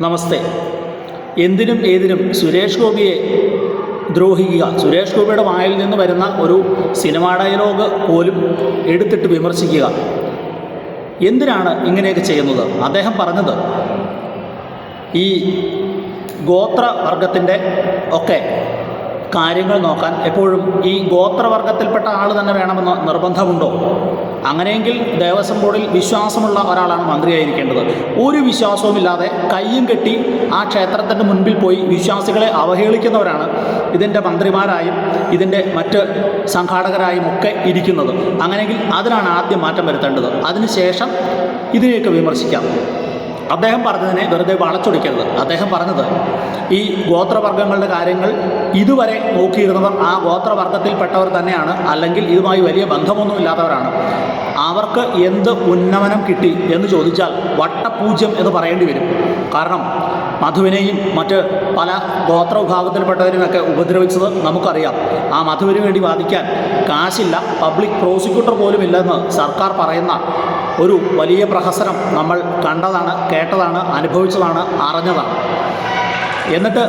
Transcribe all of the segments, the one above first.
നമസ്തേ. എന്തിനും ഏതിനും സുരേഷ് ഗോപിയെ ദ്രോഹിക്കുക. സുരേഷ് ഗോപിയുടെ വായിൽ നിന്ന് വരുന്ന ഒരു സിനിമാ ഡയലോഗ് പോലും എടുത്തിട്ട് വിമർശിക്കുക. എന്തിനാണ് ഇങ്ങനെയൊക്കെ ചെയ്യുന്നത്? അദ്ദേഹം പറഞ്ഞത് ഈ ഗോത്രവർഗത്തിന്റെ ഒക്കെ കാര്യങ്ങൾ നോക്കാൻ എപ്പോഴും ഈ ഗോത്രവർഗത്തിൽപ്പെട്ട ആൾ തന്നെ വേണമെന്ന് നിർബന്ധമുണ്ടോ? അങ്ങനെയെങ്കിൽ ദേവസ്വം ബോർഡിൽ വിശ്വാസമുള്ള ഒരാളാണ് മന്ത്രിയായിരിക്കേണ്ടത്. ഒരു വിശ്വാസവുമില്ലാതെ കയ്യും കെട്ടി ആ ക്ഷേത്രത്തിന്റെ മുൻപിൽ പോയി വിശ്വാസികളെ അവഹേളിക്കുന്നവരാണ് ഇതിന്റെ മന്ത്രിമാരായും ഇതിന്റെ മറ്റ് സംഘാടകരായും ഒക്കെ ഇരിക്കുന്നത്. അങ്ങനെയെങ്കിൽ അതിനാണ് ആദ്യം മാറ്റം വരുത്തേണ്ടത്. അതിനുശേഷം ഇതിനെയൊക്കെ വിമർശിക്കാം. അദ്ദേഹം പറഞ്ഞതിനെ വെറുതെ വളച്ചൊടിക്കരുത്. അദ്ദേഹം പറഞ്ഞത് ഈ ഗോത്രവർഗങ്ങളുടെ കാര്യങ്ങൾ ഇതുവരെ നോക്കിയിരുന്നവർ ആ ഗോത്രവർഗത്തിൽപ്പെട്ടവർ തന്നെയാണ് അല്ലെങ്കിൽ ഇതുമായി വലിയ ബന്ധമൊന്നുമില്ലാത്തവരാണ് അവർക്ക് എന്ത് ഉന്നമനം കിട്ടി എന്ന് ചോദിച്ചാൽ വട്ടപൂജ്യം എന്ന് പറയേണ്ടി വരും. കാരണം മധുവിനെയും മറ്റ് പല ഗോത്ര വിഭാഗത്തിൽപ്പെട്ടവരുമൊക്കെ ഉപദ്രവിച്ചത് നമുക്കറിയാം. ആ മധുവിന് വേണ്ടി വാദിക്കാൻ കാശില്ല. പബ്ലിക് പ്രോസിക്യൂട്ടർ പോലും ഇല്ലെന്ന് സർക്കാർ പറയുന്ന ഒരു വലിയ പ്രഹസനം നമ്മൾ കണ്ടതാണ് കേട്ടതാണ് അനുഭവിച്ചതാണ് അറിഞ്ഞതാണ്. എന്നിട്ട്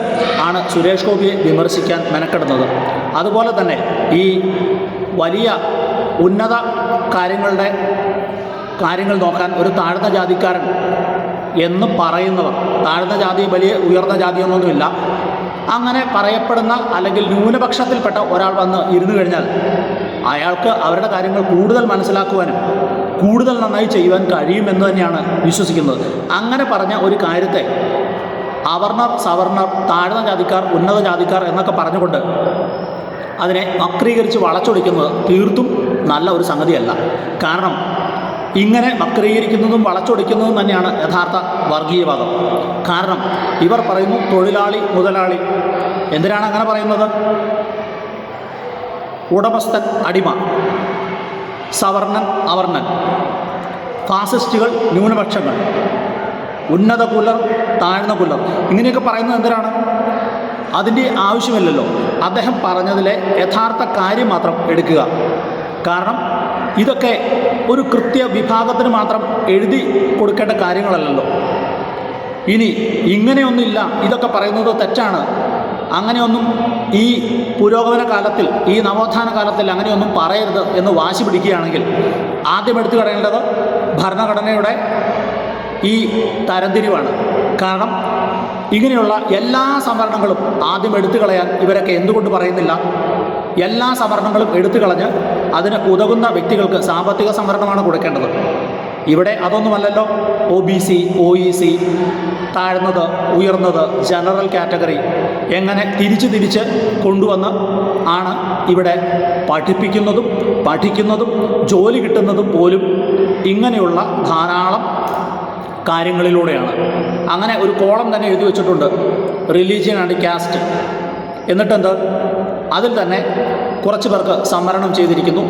ആണ് സുരേഷ് ഗോപിയെ വിമർശിക്കാൻ മെനക്കെടുന്നത്. അതുപോലെ തന്നെ ഈ വലിയ ഉന്നത കാര്യങ്ങളുടെ കാര്യങ്ങൾ നോക്കാൻ ഒരു താഴ്ന്ന ജാതിക്കാരൻ എന്ന് പറയുന്നവർ താഴ്ന്ന ജാതി വലിയ ഉയർന്ന ജാതിയൊന്നുമില്ല അങ്ങനെ പറയപ്പെടുന്ന അല്ലെങ്കിൽ ന്യൂനപക്ഷത്തിൽപ്പെട്ട ഒരാൾ വന്ന് ഇരുന്നു കഴിഞ്ഞാൽ അയാൾക്ക് അവരുടെ കാര്യങ്ങൾ കൂടുതൽ മനസ്സിലാക്കുവാനും കൂടുതൽ നന്നായി ചെയ്യുവാൻ കഴിയുമെന്ന് തന്നെയാണ് വിശ്വസിക്കുന്നത്. അങ്ങനെ പറഞ്ഞ ഒരു കാര്യത്തെ അവർണർ സവർണർ താഴ്ന്ന ജാതിക്കാർ ഉന്നത ജാതിക്കാർ എന്നൊക്കെ പറഞ്ഞുകൊണ്ട് അതിനെ വക്രീകരിച്ച് വളച്ചൊടിക്കുന്നത് തീർത്തും നല്ല ഒരു സംഗതിയല്ല. കാരണം ഇങ്ങനെ വക്രീകരിക്കുന്നതും വളച്ചൊടിക്കുന്നതും തന്നെയാണ് യഥാർത്ഥ വർഗീയവാദം. കാരണം ഇവർ പറയുന്നു തൊഴിലാളി മുതലാളി. എന്തിനാണ് അങ്ങനെ പറയുന്നത്? ഉടമസ്ഥൻ അടിമ. സവർണൻ അവർണൻ. ഫാസിസ്റ്റുകൾ ന്യൂനപക്ഷങ്ങൾ. ഉന്നത കുലർ താഴ്ന്ന കുലർ ഇങ്ങനെയൊക്കെ പറയുന്നത് എന്തിനാണ്? അതിന്റെ ആവശ്യമില്ലല്ലോ. അദ്ദേഹം പറഞ്ഞതിലെ യഥാർത്ഥ കാര്യം മാത്രം എടുക്കുക. കാരണം ഇതൊക്കെ ഒരു കൃത്യ വിഭാഗത്തിന് മാത്രം എഴുതി കൊടുക്കേണ്ട കാര്യങ്ങളല്ലല്ലോ. ഇനി ഇങ്ങനെയൊന്നുമില്ല. ഇതൊക്കെ പറയുന്നത് തെറ്റാണ്. അങ്ങനെയൊന്നും ഈ പുരോഗമന കാലത്തിൽ ഈ നവോത്ഥാന കാലത്തിൽ അങ്ങനെയൊന്നും പറയരുത് എന്ന് വാശി പിടിക്കുകയാണെങ്കിൽ ആദ്യം എടുത്തു കളയേണ്ടത് ഭരണഘടനയുടെ ഈ തരംതിരിവാണ്. കാരണം ഇങ്ങനെയുള്ള എല്ലാ സംവരണങ്ങളും ആദ്യം എടുത്തു കളയാൻ ഇവരൊക്കെ എന്തുകൊണ്ട് പറയുന്നില്ല? എല്ലാ സംവരണങ്ങളും എടുത്തു കളഞ്ഞ് അതിന് ഉതകുന്ന വ്യക്തികൾക്ക് സാമ്പത്തിക സംവരണമാണ് കൊടുക്കേണ്ടത്. ഇവിടെ അതൊന്നുമല്ലല്ലോ. O B C O E C താഴ്ന്നത് ഉയർന്നത് ജനറൽ കാറ്റഗറി എങ്ങനെ തിരിച്ച് തിരിച്ച് കൊണ്ടുവന്ന് ആണ് ഇവിടെ പഠിപ്പിക്കുന്നതും പഠിക്കുന്നതും ജോലി കിട്ടുന്നതും പോലും ഇങ്ങനെയുള്ള ധാരാളം കാര്യങ്ങളിലൂടെയാണ്. അങ്ങനെ ഒരു കോളം തന്നെ എഴുതി വെച്ചിട്ടുണ്ട് റിലീജിയൻ ആൻഡ് കാസ്റ്റ് എന്നിട്ടെന്ത്? അതിൽ തന്നെ കുറച്ച് പേർക്ക് സംവരണം ചെയ്തിരിക്കുന്നു.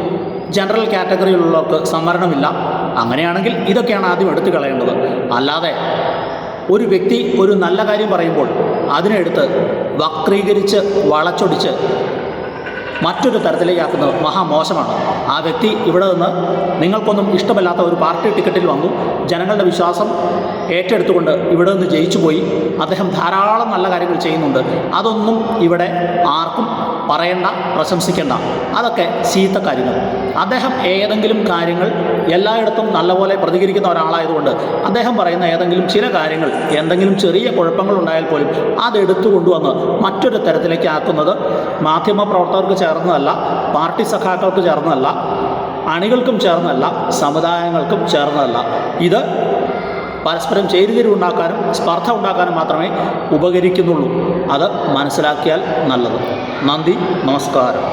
ജനറൽ കാറ്റഗറിയിലുള്ളവർക്ക് സംവരണമില്ല. അങ്ങനെയാണെങ്കിൽ ഇതൊക്കെയാണ് ആദ്യം എടുത്തു കളയേണ്ടത്. അല്ലാതെ ഒരു വ്യക്തി ഒരു നല്ല കാര്യം പറയുമ്പോൾ അതിനെടുത്ത് വക്രീകരിച്ച് വളച്ചൊടിച്ച് മറ്റൊരു തരത്തിലേക്കാക്കുന്നത് മഹാമോശമാണ്. ആ വ്യക്തി ഇവിടെ നിന്ന് നിങ്ങൾക്കൊന്നും ഇഷ്ടമല്ലാത്ത ഒരു പാർട്ടി ടിക്കറ്റിൽ വന്നു. ജനങ്ങളുടെ വിശ്വാസം ഏറ്റെടുത്തുകൊണ്ട് ഇവിടെ നിന്ന് ജയിച്ചു പോയി. അദ്ദേഹം ധാരാളം നല്ല കാര്യങ്ങൾ ചെയ്യുന്നുണ്ട്. അതൊന്നും ഇവിടെ ആർക്കും പറയേണ്ട പ്രശംസിക്കേണ്ട. അതൊക്കെ ചീത്ത കാര്യങ്ങൾ. അദ്ദേഹം ഏതെങ്കിലും കാര്യങ്ങൾ എല്ലായിടത്തും നല്ലപോലെ പ്രതികരിക്കുന്ന ഒരാളായതുകൊണ്ട് അദ്ദേഹം പറയുന്ന ഏതെങ്കിലും ചില കാര്യങ്ങൾ എന്തെങ്കിലും ചെറിയ കുഴപ്പങ്ങൾ ഉണ്ടായാൽ പോലും അതെടുത്തു കൊണ്ടുവന്ന് മറ്റൊരു തരത്തിലേക്ക് ആക്കുന്നത് മാധ്യമപ്രവർത്തകർക്ക് ചേർന്നതല്ല പാർട്ടി സഖാക്കൾക്ക് ചേർന്നതല്ല അണികൾക്കും ചേർന്നതല്ല സമുദായങ്ങൾക്കും ചേർന്നതല്ല. ഇത് പരസ്പരം ചേരുതിരിവുണ്ടാക്കാനും സ്പർദ്ധ ഉണ്ടാക്കാനും മാത്രമേ ഉപകരിക്കുന്നുള്ളൂ. അത് മനസ്സിലാക്കിയാൽ നല്ലത്. നന്ദി നമസ്കാരം.